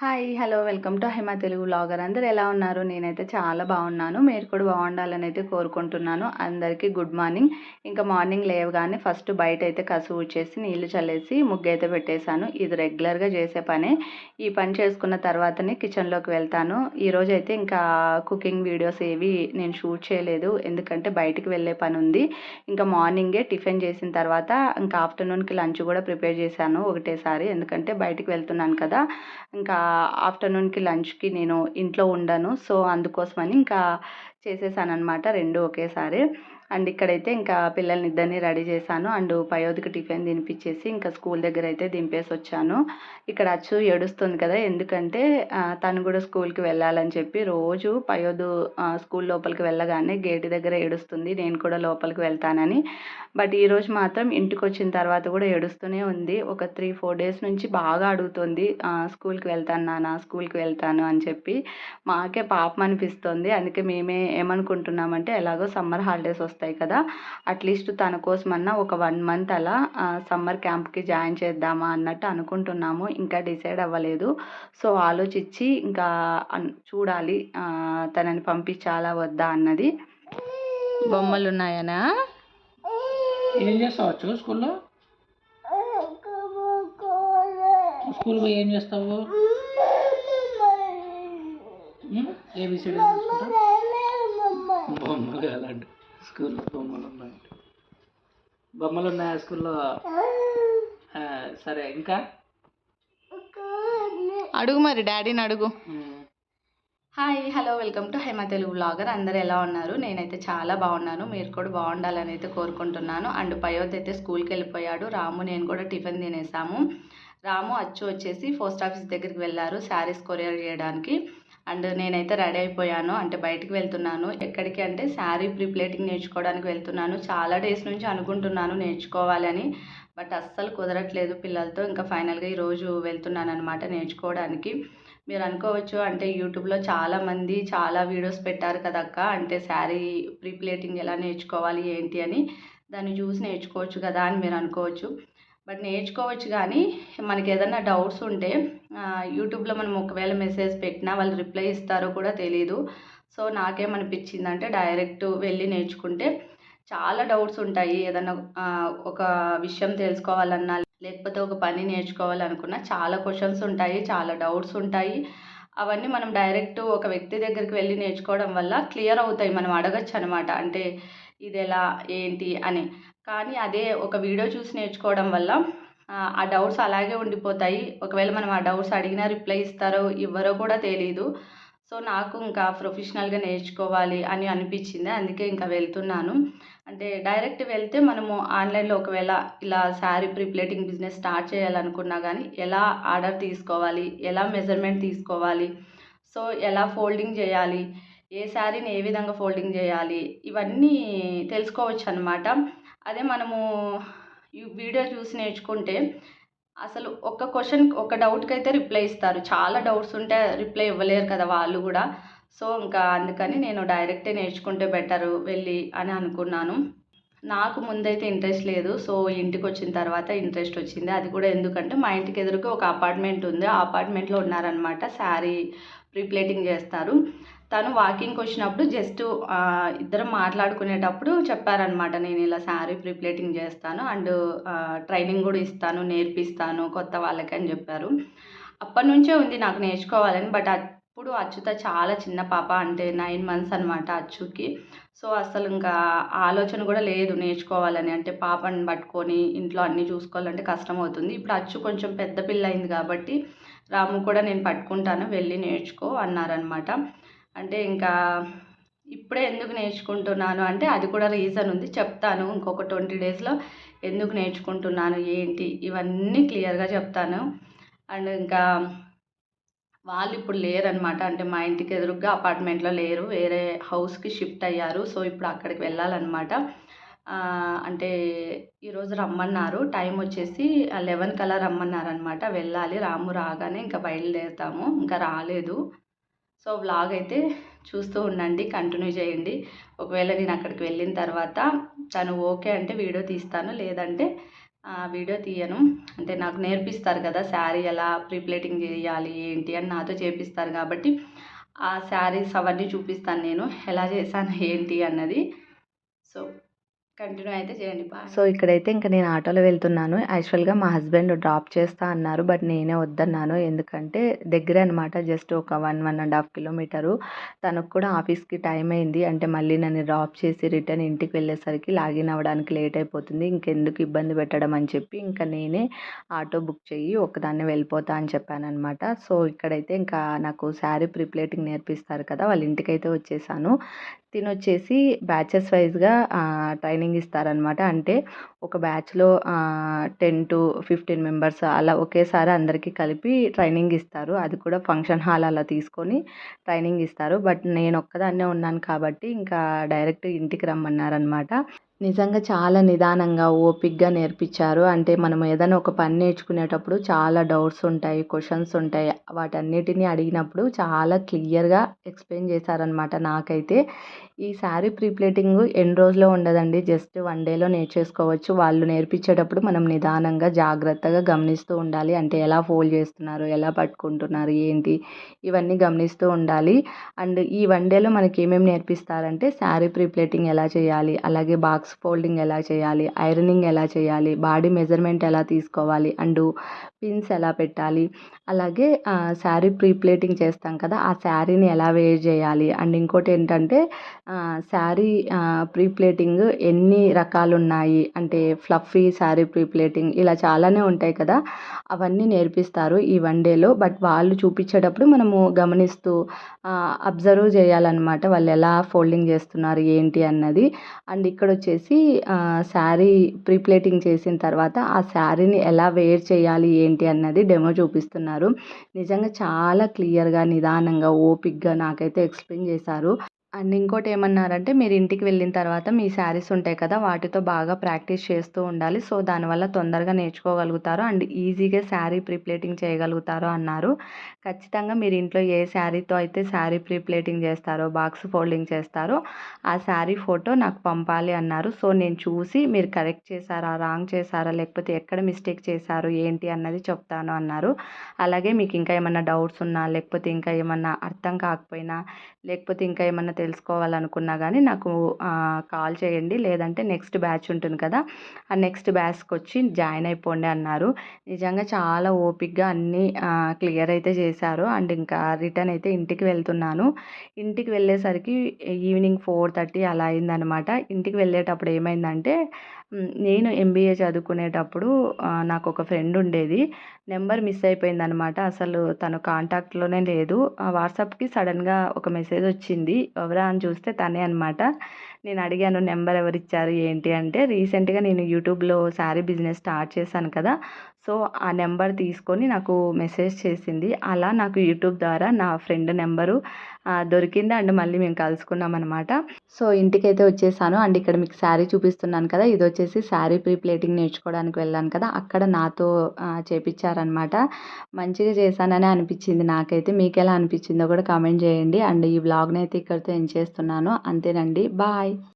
Hi hello welcome to Haima Telugu blogger అందరు ఎలా ఉన్నారు? నేనైతే చాలా బాగున్నాను. మీరు కూడా బాగుండాలని అయితే కోరుకుంటున్నాను. అందరికీ గుడ్ మార్నింగ్. ఇంకా మార్నింగ్ లేవగానే ఫస్ట్ బయట అయితే కసువు చేసి నీళ్ళు చల్లేసి ముగ్గు అయితే పెట్టేశాను. ఇది రెగ్యులర్గా చేసే పనే. ఈ పని చేసుకున్న తర్వాతనే కిచెన్లోకి వెళ్తాను. ఈరోజు అయితే ఇంకా కుకింగ్ వీడియోస్ ఏవి నేను షూట్ చేయలేదు. ఎందుకంటే బయటికి వెళ్ళే పని ఉంది. ఇంకా మార్నింగే టిఫిన్ చేసిన తర్వాత ఇంకా ఆఫ్టర్నూన్కి లంచ్ కూడా ప్రిపేర్ చేశాను ఒకటేసారి. ఎందుకంటే బయటికి వెళ్తున్నాను కదా. ఇంకా ఆఫ్టర్నూన్కి లంచ్కి నేను ఇంట్లో ఉండను. సో అందుకోసమని ఇంకా చేసేసాను అనమాట రెండు ఒకేసారి. అండ్ ఇక్కడైతే ఇంకా పిల్లల్ని ఇద్దరిని రెడీ చేశాను. అండ్ పయోదికి టిఫిన్ తినిపించేసి ఇంకా స్కూల్ దగ్గర అయితే దింపేసి వచ్చాను ఇక్కడ అచ్చు ఏడుస్తుంది కదా ఎందుకంటే తను కూడా స్కూల్కి వెళ్ళాలని చెప్పి రోజు పయోధు స్కూల్ లోపలికి వెళ్ళగానే గేట్ దగ్గర ఏడుస్తుంది నేను కూడా లోపలికి వెళ్తానని. బట్ ఈరోజు మాత్రం ఇంటికి వచ్చిన తర్వాత కూడా ఏడుస్తూనే ఉంది. ఒక త్రీ ఫోర్ డేస్ నుంచి బాగా అడుగుతుంది స్కూల్కి వెళ్తాను నాన్న స్కూల్కి వెళ్తాను అని చెప్పి. మాకే పాపం అనిపిస్తుంది. అందుకే మేమే ఏమనుకుంటున్నామంటే ఎలాగో సమ్మర్ హాలిడేస్ వస్తాయి వస్తాయి కదా. అట్లీస్ట్ తన కోసమన్నా ఒక వన్ మంత్ అలా సమ్మర్ క్యాంప్కి జాయిన్ చేద్దామా అన్నట్టు అనుకుంటున్నాము. ఇంకా డిసైడ్ అవ్వలేదు. సో ఆలోచించి ఇంకా చూడాలి తనని పంపించాలా వద్దా అన్నది. బొమ్మలు ఉన్నాయనా ఏం చేస్తావచ్చు స్కూల్లో? స్కూల్ పోయి ఏం చేస్తావు? ఏబిసిడి బొమ్మలు అలాంటి స్కూల్లో బొమ్మలు ఉన్నాయి బొమ్మలు ఉన్నాయా స్కూల్లో సరే ఇంకా? అడుగు మరి డాడీని అడుగు. Hi hello welcome to Haima Telugu blogger. అందరు ఎలా ఉన్నారు? నేనైతే చాలా బాగున్నాను. మీరు కూడా బాగుండాలని అయితే కోరుకుంటున్నాను. అండ్ పయోత్ అయితే స్కూల్కి వెళ్ళిపోయాడు. రాము నేను కూడా టిఫిన్ తినేసాము. రాము అచ్చు వచ్చేసి పోస్ట్ ఆఫీస్ దగ్గరికి వెళ్ళారు శారీస్ కొరియర్ చేయడానికి. అండ్ నేనైతే రెడీ అయిపోయాను. అంటే బయటికి వెళ్తున్నాను. ఎక్కడికి అంటే శారీ ప్రీప్లేటింగ్ నేర్చుకోవడానికి వెళ్తున్నాను. చాలా డేస్ నుంచి అనుకుంటున్నాను నేర్చుకోవాలని బట్ అస్సలు కుదరట్లేదు పిల్లలతో. ఇంకా ఫైనల్గా ఈరోజు వెళ్తున్నాను అనమాట నేర్చుకోవడానికి. మీరు అనుకోవచ్చు అంటే యూట్యూబ్లో చాలామంది చాలా వీడియోస్ పెట్టారు కదక్క అంటే శారీ ప్రీప్లేటింగ్ ఎలా నేర్చుకోవాలి ఏంటి అని. దాన్ని చూసి నేర్చుకోవచ్చు కదా అని మీరు అనుకోవచ్చు. బట్ నేర్చుకోవచ్చు కానీ మనకి ఏదైనా డౌట్స్ ఉంటే యూట్యూబ్లో మనం ఒకవేళ మెసేజ్ పెట్టినా వాళ్ళు రిప్లై ఇస్తారో కూడా తెలియదు సో నాకేమనిపించిందంటే డైరెక్ట్ వెళ్ళి నేర్చుకుంటే చాలా డౌట్స్ ఉంటాయి. ఏదన్నా ఒక విషయం తెలుసుకోవాలన్నా లేకపోతే ఒక పని నేర్చుకోవాలనుకున్నా చాలా క్వశ్చన్స్ ఉంటాయి చాలా డౌట్స్ ఉంటాయి. అవన్నీ మనం డైరెక్ట్ ఒక వ్యక్తి దగ్గరికి వెళ్ళి నేర్చుకోవడం వల్ల క్లియర్ అవుతాయి. మనం అడగచ్చు అనమాట అంటే ఇది ఎలా ఏంటి అని. కానీ అదే ఒక వీడియో చూసి నేర్చుకోవడం వల్ల ఆ డౌట్స్ అలాగే ఉండిపోతాయి. ఒకవేళ మనం ఆ డౌట్స్ అడిగినా రిప్లై ఇస్తారో ఇవ్వరో కూడా తెలియదు సో నాకు ఇంకా ప్రొఫెషనల్గా నేర్చుకోవాలి అని అనిపించింది. అందుకే ఇంకా వెళ్తున్నాను. అంటే డైరెక్ట్ వెళ్తే మనము ఆన్లైన్లో ఒకవేళ ఇలా శారీ ప్రీప్లేటింగ్ బిజినెస్ స్టార్ట్ చేయాలనుకున్నా కానీ ఎలా ఆర్డర్ తీసుకోవాలి ఎలా మెజర్మెంట్ తీసుకోవాలి సో ఎలా ఫోల్డింగ్ చేయాలి ఏ శారీని ఏ విధంగా ఫోల్డింగ్ చేయాలి? ఇవన్నీ తెలుసుకోవచ్చు అనమాట అదే మనము ఈ వీడియో చూసి నేర్చుకుంటే అసలు ఒక్క క్వశ్చన్ ఒక డౌట్కి అయితే రిప్లై ఇస్తారు. చాలా డౌట్స్ ఉంటే రిప్లై ఇవ్వలేరు కదా వాళ్ళు కూడా. సో ఇంకా అందుకని నేను డైరెక్టే నేర్చుకుంటే బెటరు వెళ్ళి అని అనుకున్నాను. నాకు ముందైతే ఇంట్రెస్ట్ లేదు. సో ఇంటికి వచ్చిన తర్వాత ఇంట్రెస్ట్ వచ్చింది. అది కూడా ఎందుకంటే మా ఇంటికి ఎదురుగా ఒక అపార్ట్మెంట్ ఉంది. ఆ అపార్ట్మెంట్లో ఉన్నారనమాట శారీ ప్రీప్లేటింగ్ చేస్తారు. తను వాకింగ్కి వచ్చినప్పుడు జస్ట్ ఇద్దరం మాట్లాడుకునేటప్పుడు చెప్పారనమాట నేను ఇలా శారీ ప్రిప్లేటింగ్ చేస్తాను అండ్ ట్రైనింగ్ కూడా ఇస్తాను నేర్పిస్తాను కొత్త వాళ్ళకి అని చెప్పారు. అప్పటి నుంచే ఉంది నాకు నేర్చుకోవాలని బట్ అప్పుడు అచ్చుత చాలా చిన్న పాప అంటే నైన్ మంత్స్ అనమాట అచ్చుకి. సో అసలు ఇంకా ఆలోచన కూడా లేదు నేర్చుకోవాలని అంటే పాపని పట్టుకొని ఇంట్లో అన్నీ చూసుకోవాలంటే కష్టం అవుతుంది. ఇప్పుడు అచ్చు కొంచెం పెద్ద పిల్ల అయింది కాబట్టి రాము కూడా నేను పట్టుకుంటాను వెళ్ళి నేర్చుకో అన్నారనమాట అంటే ఇంకా ఇప్పుడే ఎందుకు నేర్చుకుంటున్నాను అంటే అది కూడా రీజన్ ఉంది. చెప్తాను ఇంకొక ట్వంటీ డేస్లో ఎందుకు నేర్చుకుంటున్నాను ఏంటి? ఇవన్నీ క్లియర్గా చెప్తాను. అండ్ ఇంకా వాళ్ళు ఇప్పుడు లేరనమాట అంటే మా ఇంటికి ఎదురుగా అపార్ట్మెంట్లో లేరు. వేరే హౌస్కి షిఫ్ట్ అయ్యారు. సో ఇప్పుడు అక్కడికి వెళ్ళాలన్నమాట. అంటే ఈరోజు రమ్మన్నారు. టైం వచ్చేసి లెవెన్ కల్లా రమ్మన్నారనమాట వెళ్ళాలి. రాము రాగానే ఇంకా బయలుదేరుతాము. ఇంకా రాలేదు. సో వ్లాగ్ అయితే చూస్తూ ఉండండి కంటిన్యూ చేయండి. ఒకవేళ నేను అక్కడికి వెళ్ళిన తర్వాత తను ఓకే అంటే వీడియో తీస్తాను లేదంటే వీడియో తీయను. అంటే నాకు నేర్పిస్తారు కదా శారీ ఎలా ప్రీప్లేటింగ్ చేయాలి ఏంటి అని నాతో చేపిస్తారు కాబట్టి ఆ శారీస్ అవన్నీ చూపిస్తాను నేను. ఎలా చేశాను ఏంటి అన్నది. సో కంటిన్యూ అయితే చేయండి. సో ఇక్కడైతే ఇంకా నేను ఆటోలో వెళ్తున్నాను. యాక్చువల్గా మా హస్బెండ్ డ్రాప్ చేస్తా అన్నారు బట్ నేనే వద్దన్నాను. ఎందుకంటే దగ్గరే అనమాట జస్ట్ ఒక one one and half kilometre. తనకు కూడా ఆఫీస్కి టైం అయింది. అంటే మళ్ళీ నన్ను డ్రాప్ చేసి రిటర్న్ ఇంటికి వెళ్ళేసరికి లాగిన్ అవ్వడానికి లేట్ అయిపోతుంది. ఇంకెందుకు ఇబ్బంది పెట్టడం అని చెప్పి ఇంకా నేనే ఆటో బుక్ చెయ్యి ఒకదాన్ని వెళ్ళిపోతా అని చెప్పానమాట సో ఇక్కడైతే ఇంకా నాకు శారీ ప్రిప్లేటింగ్ నేర్పిస్తారు కదా వాళ్ళ ఇంటికైతే వచ్చేసాను. తినొచ్చేసి బ్యాచెస్ వైజ్గా ట్రైనింగ్ ఇస్తారనమాట అంటే ఒక బ్యాచ్లో టెన్ టు ఫిఫ్టీన్ మెంబర్స్ అలా ఒకేసారి అందరికీ కలిపి ట్రైనింగ్ ఇస్తారు. అది కూడా ఫంక్షన్ హాల్ అలా తీసుకొని ట్రైనింగ్ ఇస్తారు. బట్ నేను ఒక్కదాన్నే ఉన్నాను కాబట్టి ఇంకా డైరెక్ట్ ఇంటికి రమ్మన్నారనమాట నిజంగా చాలా నిదానంగా ఓపిక్గా నేర్పించారు. అంటే మనం ఏదైనా ఒక పని నేర్చుకునేటప్పుడు చాలా డౌట్స్ ఉంటాయి క్వశ్చన్స్ ఉంటాయి. వాటన్నిటిని అడిగినప్పుడు చాలా క్లియర్గా ఎక్స్ప్లెయిన్ చేశారనమాట నాకైతే. ఈ శారీ ప్రీప్లేటింగ్ ఎన్ని రోజులో ఉండదండి. జస్ట్ వన్ డేలో నేర్చేసుకోవచ్చు. వాళ్ళు నేర్పించేటప్పుడు మనం నిదానంగా జాగ్రత్తగా గమనిస్తూ ఉండాలి. అంటే ఎలా ఫోల్డ్ చేస్తున్నారు ఎలా పట్టుకుంటున్నారు ఏంటి? ఇవన్నీ గమనిస్తూ ఉండాలి. అండ్ ఈ వన్ డేలో మనకి ఏమేమి నేర్పిస్తారంటే శారీ ప్రీప్లేటింగ్ ఎలా చేయాలి అలాగే బాక్స్ ఫోల్డింగ్ ఎలా చేయాలి ఐరనింగ్ ఎలా చేయాలి బాడీ మెజర్మెంట్ ఎలా తీసుకోవాలి అండ్ పిన్స్ ఎలా పెట్టాలి. అలాగే శారీ ప్రీప్లేటింగ్ చేస్తాం కదా ఆ శారీని ఎలా వేర్ చేయాలి. అండ్ ఇంకోటి ఏంటంటే శారీ ప్రీప్లేటింగ్ ఎన్ని రకాలు ఉన్నాయి అంటే ఫ్లఫీ శారీ ప్రీప్లేటింగ్ ఇలా చాలానే ఉంటాయి కదా. అవన్నీ నేర్పిస్తారు ఈ వన్ డేలో. బట్ వాళ్ళు చూపించేటప్పుడు మనము గమనిస్తూ అబ్జర్వ్ చేయాలన్నమాట వాళ్ళు ఎలా ఫోల్డింగ్ చేస్తున్నారు ఏంటి అన్నది. అండ్ ఇక్కడ వచ్చేసి శారీ ప్రీప్లేటింగ్ చేసిన తర్వాత ఆ శారీని ఎలా వేర్ చేయాలి ఏంటి అన్నది డెమో చూపిస్తున్నారు. నిజంగా చాలా క్లియర్గా నిదానంగా ఓపిక్గా నాకైతే ఎక్స్ప్లెయిన్ చేశారు. అండ్ ఇంకోటి ఏమన్నారంటే మీరు ఇంటికి వెళ్ళిన తర్వాత మీ శారీస్ ఉంటాయి కదా వాటితో బాగా ప్రాక్టీస్ చేస్తూ ఉండాలి. సో దానివల్ల తొందరగా నేర్చుకోగలుగుతారు అండ్ ఈజీగా శారీ ప్రీప్లేటింగ్ చేయగలుగుతారు అన్నారు. ఖచ్చితంగా మీరు ఇంట్లో ఏ శారీతో అయితే శారీ ప్రీప్లేటింగ్ చేస్తారో బాక్స్ ఫోల్డింగ్ చేస్తారో ఆ శారీ ఫోటో నాకు పంపాలి అన్నారు. సో నేను చూసి మీరు కరెక్ట్ చేశారా రాంగ్ చేశారా లేకపోతే ఎక్కడ మిస్టేక్ చేశారు ఏంటి అన్నది చెప్తాను అన్నారు. అలాగే మీకు ఇంకా ఏమన్నా డౌట్స్ ఉన్నా లేకపోతే ఇంకా ఏమన్నా అర్థం కాకపోయినా లేకపోతే ఇంకా ఏమన్నా తెలుసుకోవాలనుకున్నా కానీ నాకు కాల్ చేయండి. లేదంటే నెక్స్ట్ బ్యాచ్ ఉంటుంది కదా ఆ నెక్స్ట్ బ్యాచ్కి వచ్చి జాయిన్ అయిపోండి అన్నారు. నిజంగా చాలా ఓపిక్గా అన్నీ క్లియర్ అయితే చేశారు. అండ్ ఇంకా రిటర్న్ అయితే ఇంటికి వెళ్తున్నాను. ఇంటికి వెళ్ళేసరికి ఈవినింగ్ ఫోర్ థర్టీ అలా అయిందనమాట ఇంటికి వెళ్ళేటప్పుడు ఏమైందంటే నేను ఎంబీఏ చదువుకునేటప్పుడు నాకు ఒక ఫ్రెండ్ ఉండేది. నెంబర్ మిస్ అయిపోయిందనమాట అసలు తను కాంటాక్ట్లోనే లేదు. ఆ వాట్సాప్కి సడన్గా ఒక మెసేజ్ వచ్చింది. ఎవరా అని చూస్తే తనే అనమాట నేను అడిగాను నెంబర్ ఎవరు ఇచ్చారు ఏంటి? అంటే రీసెంట్గా నేను యూట్యూబ్లో శారీ బిజినెస్ స్టార్ట్ చేశాను కదా సో ఆ నెంబర్ తీసుకొని నాకు మెసేజ్ చేసింది. అలా నాకు యూట్యూబ్ ద్వారా నా ఫ్రెండ్ నెంబరు దొరికింది అండ్ మళ్ళీ మేము కలుసుకున్నాం అనమాట సో ఇంటికైతే వచ్చేసాను అండ్ ఇక్కడ మీకు శారీ చూపిస్తున్నాను కదా ఇది వచ్చేసి శారీ ప్రీప్లేటింగ్ నేర్చుకోవడానికి వెళ్ళాను కదా అక్కడ నాతో చేపించారనమాట మంచిగా చేశానని అనిపించింది నాకైతే. మీకు ఎలా అనిపించిందో కూడా కామెంట్ చేయండి అండ్ ఈ వ్లాగ్ని అయితే ఇక్కడితో ఎండ్ చేస్తున్నాను. అంతేనండి. బాయ్. pai